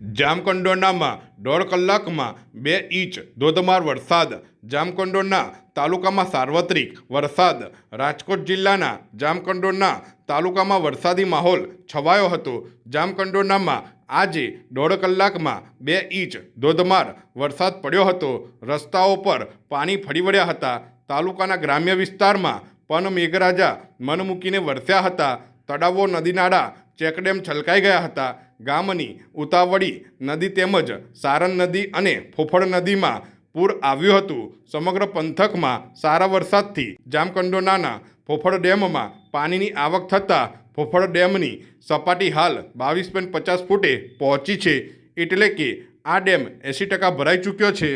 જામકંડોરનામાં દોઢ કલાકમાં બે ઇંચ ધોધમાર વરસાદ. જામકંડોરના તાલુકામાં સાર્વત્રિક વરસાદ. રાજકોટ જિલ્લાના જામકંડોરના તાલુકામાં વરસાદી માહોલ છવાયો હતો. જામકંડોરનામાં આજે દોઢ કલાકમાં બે ઇંચ ધોધમાર વરસાદ પડ્યો હતો. રસ્તાઓ પર પાણી ફરી વળ્યા હતા. તાલુકાના ગ્રામ્ય વિસ્તારમાં પણ મેઘરાજા મન મૂકીને વરસ્યા હતા. તળાવો, નદીનાળા ચેકડેમ છલકાઈ ગયા હતા. ગામની ઉતાવળી નદી તેમજ સારન નદી અને ફોફળ નદીમાં પૂર આવ્યું હતું. સમગ્ર પંથકમાં સારા વરસાદથી જામકંડોનાના ફોફળ ડેમમાં પાણીની આવક થતાં ફોફળ ડેમની સપાટી હાલ બાવીસ પોઈન્ટ પચાસ ફૂટે પહોંચી છે. એટલે કે આ ડેમ એંસી ટકા ભરાઈ ચૂક્યો છે.